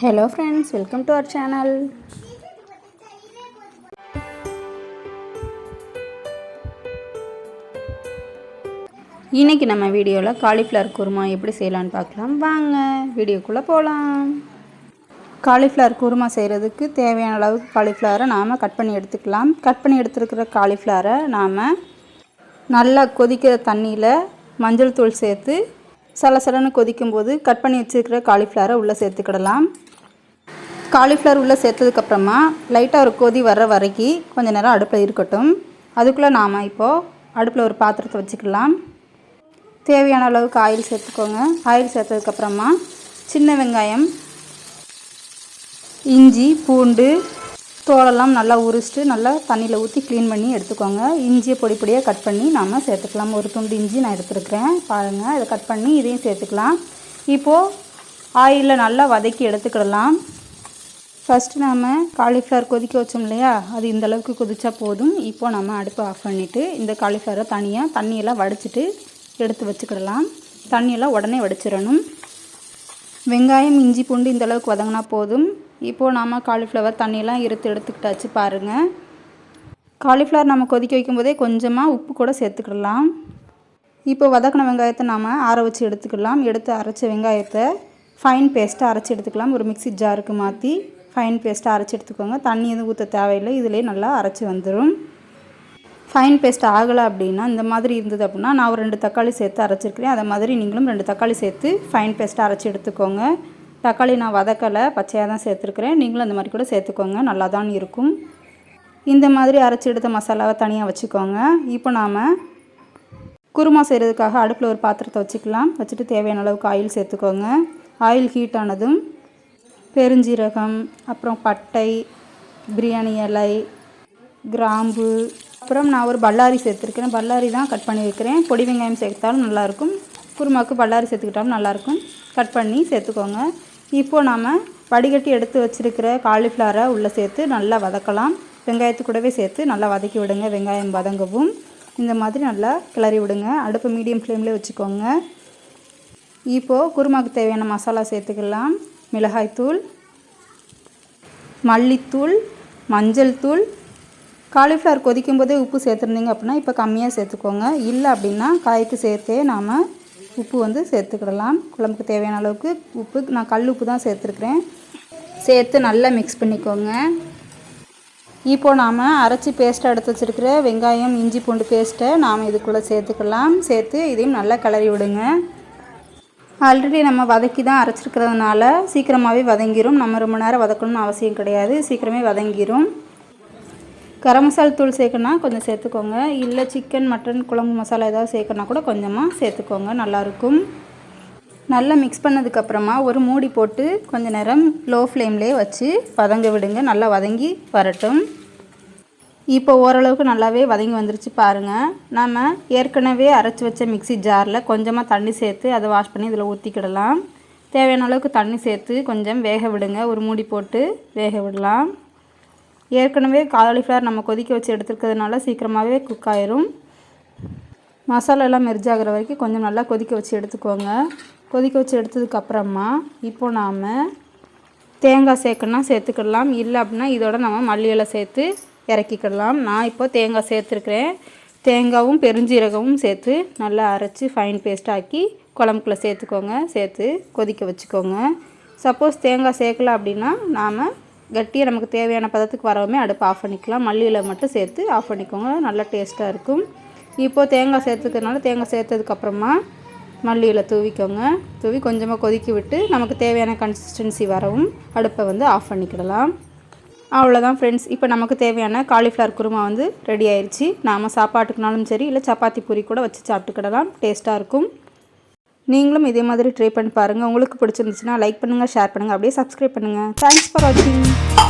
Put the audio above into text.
Hello friends welcome to our channel இன்னைக்கு நம்ம வீடியோவில் காலிஃப்ளவர் குருமா எப்படி செய்யலான்னு பார்க்கலாம். வாங்க வீடியோக்குள்ளே போகலாம் காலிஃப்ளவர் குருமா செய்கிறதுக்கு தேவையான அளவுக்கு காலிஃப்ளவரை நாம் கட் பண்ணி எடுத்துக்கலாம். கட் பண்ணி எடுத்துருக்கிற காலிஃப்ளவரை நாம் நல்லா கொதிக்கிற தண்ணியில் மஞ்சள் தூள் சேர்த்து சலசலன்னு கொதிக்கும்போது கட் பண்ணி வச்சுருக்கிற காலிஃப்ளவரை உள்ளே சேர்த்துக்கிடலாம். காலிஃப்ளவர் உள்ளே சேர்த்ததுக்கப்புறமா லைட்டாக ஒரு கொதி வர்ற வரைக்கும் கொஞ்சம் நேரம் அடுப்பில் இருக்கட்டும். அதுக்குள்ளே நாம் இப்போது அடுப்பில் ஒரு பாத்திரத்தை வச்சுக்கலாம். தேவையான அளவுக்கு ஆயில் சேர்த்துக்கோங்க. ஆயில் சேர்த்ததுக்கப்புறமா சின்ன வெங்காயம் இஞ்சி பூண்டு தோலெல்லாம் நல்லா உரிச்சிட்டு நல்லா தண்ணியில் ஊற்றி க்ளீன் பண்ணி எடுத்துக்கோங்க. இஞ்சியை பொடி பொடியாக கட் பண்ணி நாம் சேர்த்துக்கலாம். ஒரு துண்டு இஞ்சி நான் எடுத்துருக்கிறேன். பாருங்கள் இதை கட் பண்ணி இதையும் சேர்த்துக்கலாம். இப்போது ஆயிலில் நல்லா வதக்கி எடுத்துக்கிடலாம். ஃபஸ்ட்டு நாம் காலிஃப்ளவர் கொதிக்க வச்சோம் இல்லையா? அது இந்தளவுக்கு கொதித்தா கொதிச்சா போதும். இப்போது நம்ம அடுப்பை ஆஃப் பண்ணிவிட்டு இந்த காலிஃப்ளவரை தனியாக தண்ணியெல்லாம் வடிச்சிட்டு எடுத்து வச்சுக்கிடலாம். தண்ணியெல்லாம் உடனே வடிச்சிடணும். வெங்காயம் இஞ்சி பூண்டு இந்தளவுக்கு வதங்கினா போதும். இப்போது நாம் காலிஃப்ளவர் தண்ணியெல்லாம் இருத்து எடுத்துக்கிட்டாச்சு பாருங்கள் காலிஃப்ளவர் நம்ம கொதிக்க வைக்கும்போதே கொஞ்சமாக உப்பு கூட சேர்த்துக்கிடலாம். இப்போ வதக்கின வெங்காயத்தை நாம் ஆற வச்சு எடுத்துக்கலாம் எடுத்து அரைச்ச வெங்காயத்தை ஃபைன் பேஸ்ட்டாக அரைச்சி எடுத்துக்கலாம். ஒரு மிக்ஸி ஜாருக்கு மாற்றி ஃபைன் பேஸ்ட்டாக அரைச்சி எடுத்துக்கோங்க. தண்ணி எதுவும் ஊற்ற தேவையில்லை. இதிலே நல்லா அரைச்சி வந்துடும் ஃபைன் பேஸ்ட் ஆகலை அப்படின்னா இந்த மாதிரி இருந்தது அப்படின்னா நான் ஒரு ரெண்டு தக்காளி சேர்த்து அரைச்சிருக்கிறேன். அதை மாதிரி நீங்களும் ரெண்டு தக்காளி சேர்த்து ஃபைன் பேஸ்ட்டாக அரைச்சி எடுத்துக்கோங்க. தக்காளி நான் வதக்கலை பச்சையாக தான் சேர்த்துருக்குறேன். நீங்களும் அந்த மாதிரி கூட சேர்த்துக்கோங்க. நல்லா தான் இருக்கும். இந்த மாதிரி அரைச்சி எடுத்த மசாலாவை தனியாக வச்சுக்கோங்க. இப்போ நாம் குருமா செய்கிறதுக்காக அடுப்பில் ஒரு பாத்திரத்தை வச்சுக்கலாம். வச்சுட்டு தேவையான அளவுக்கு ஆயில் சேர்த்துக்கோங்க. ஆயில் ஹீட் ஆனதும் பெருஞ்சீரகம் அப்புறம் பட்டை பிரியாணி இலை கிராம்பு. அப்புறம் நான் ஒரு பல்லாரி சேர்த்துருக்கிறேன். பல்லாரி தான் கட் பண்ணி வைக்கிறேன். பொடி வெங்காயம் சேர்த்தாலும் நல்லாயிருக்கும். குருமாவுக்கு பல்லாரி சேர்த்துக்கிட்டாலும் நல்லாயிருக்கும். கட் பண்ணி சேர்த்துக்கோங்க. இப்போது நாம் வடிகட்டி எடுத்து வச்சுருக்கிற காலிஃப்ளவரை உள்ளே சேர்த்து நல்லா வதக்கலாம். வெங்காயத்து கூடவே சேர்த்து நல்லா வதக்கி விடுங்க. வெங்காயம் வதங்கவும். இந்த மாதிரி நல்லா கிளறி விடுங்க. அடுப்பு மீடியம் ஃப்ளேம்லேயே வச்சுக்கோங்க. இப்போது குருமாவுக்கு தேவையான மசாலா சேர்த்துக்கலாம். மிளகாய்த்தூள் மல்லித்தூள் மஞ்சள் தூள். காலிஃப்ளவர் கொதிக்கும் போதே உப்பு சேர்த்துருந்தீங்க அப்படின்னா இப்போ கம்மியாக சேர்த்துக்கோங்க. இல்லை அப்படின்னா காய்க்கு சேர்த்தே நாம் உப்பு வந்து சேர்த்துக்கிடலாம். குழம்புக்கு தேவையான அளவுக்கு உப்பு. நான் கல் உப்பு தான் சேர்த்துருக்குறேன். சேர்த்து நல்லா மிக்ஸ் பண்ணிக்கோங்க. இப்போ நாம் அரைச்சி பேஸ்ட்டை எடுத்து வச்சுருக்கிற வெங்காயம் இஞ்சி பூண்டு பேஸ்ட்டை நாம் இதுக்குள்ளே சேர்த்துக்கலாம். சேர்த்து இதையும் நல்லா கிளறி விடுங்க. ஆல்ரெடி நம்ம வதக்கி தான் அரைச்சிருக்கிறதுனால சீக்கிரமாகவே வதங்கிரும். நம்ம ரொம்ப நேரம் வதக்கணும்னு அவசியம் கிடையாது. சீக்கிரமே வதங்கிரும். கரம் மசாலா தூள் சேர்க்கணுன்னா கொஞ்சம் சேர்த்துக்கோங்க. இல்லை சிக்கன் மட்டன் குழம்பு மசாலா ஏதாவது சேர்க்கணுன்னா கூட கொஞ்சமாக சேர்த்துக்கோங்க. நல்லாயிருக்கும். நல்லா மிக்ஸ் பண்ணதுக்கப்புறமா ஒரு மூடி போட்டு கொஞ்ச நேரம் லோ ஃப்ளேம்லேயே வச்சு வதங்க விடுங்க. நல்லா வதங்கி வரட்டும். இப்போ ஓரளவுக்கு நல்லாவே வதங்கி வந்துருச்சு பாருங்கள் நம்ம ஏற்கனவே அரைச்சி வச்ச மிக்ஸி ஜாரில் கொஞ்சமாக தண்ணி சேர்த்து அதை வாஷ் பண்ணி இதில் ஊற்றிக்கிடலாம் தேவையான அளவுக்கு தண்ணி சேர்த்து கொஞ்சம் வேக விடுங்க. ஒரு மூடி போட்டு வேக விடலாம். ஏற்கனவே காலிஃப்ளவர் நம்ம கொதிக்க வச்சு எடுத்துருக்கிறதுனால சீக்கிரமாகவே குக் ஆயிரும். மசாலாலாம் எல்லாம் மெர்ஜ் ஆகிற வரைக்கும் கொஞ்சம் நல்லா கொதிக்க வச்சு எடுத்துக்கோங்க. கொதிக்க வச்சு எடுத்ததுக்கப்புறமா இப்போ நாம் தேங்காய் சேர்க்கணும்னா சேர்த்துக்கிடலாம். இல்லை அப்படின்னா இதோட நம்ம மல்லி இலை சேர்த்து இறக்கிக்கிடலாம். நான் இப்போ தேங்காய் சேர்த்துருக்குறேன். தேங்காவும் பெருஞ்சீரகமும் சேர்த்து நல்லா அரைச்சி ஃபைன் பேஸ்ட் ஆக்கி குழம்புக்குள்ளே சேர்த்துக்கோங்க. சேர்த்து கொதிக்க வச்சுக்கோங்க. சப்போஸ் தேங்காய் சேர்க்கல அப்படின்னா நாம் கட்டியாக நமக்கு தேவையான பதத்துக்கு வரவுமே அடுப்பு ஆஃப் பண்ணிக்கலாம். மல்லியில் மட்டும் சேர்த்து ஆஃப் பண்ணிக்கோங்க. நல்லா டேஸ்ட்டாக இருக்கும். இப்போது தேங்காய் சேர்த்துக்கிறதுனால தேங்காய் சேர்த்ததுக்கப்புறமா மல்லியில் தூவிக்கோங்க. தூவி கொஞ்சமாக கொதிக்க விட்டு நமக்கு தேவையான கன்சிஸ்டன்சி வரவும் அடுப்பை வந்து ஆஃப் பண்ணிக்கிடலாம். அவ்வளோதான் ஃப்ரெண்ட்ஸ் இப்போ நமக்கு தேவையான காலிஃப்ளவர் குருமா வந்து ரெடி ஆயிடுச்சு நாம் சாப்பாட்டுக்குனாலும் சரி இல்லை சப்பாத்தி பூரி கூட வச்சு சாப்பிட்டுக்கிடலாம். டேஸ்ட்டாக இருக்கும். நீங்களும் இதே மாதிரி ட்ரை பண்ணி பாருங்கள் உங்களுக்கு பிடிச்சிருந்துச்சுன்னா லைக் பண்ணுங்கள் ஷேர் பண்ணுங்கள் அப்படியே சப்ஸ்கிரைப் பண்ணுங்கள் தேங்க்ஸ் ஃபார் வாட்சிங்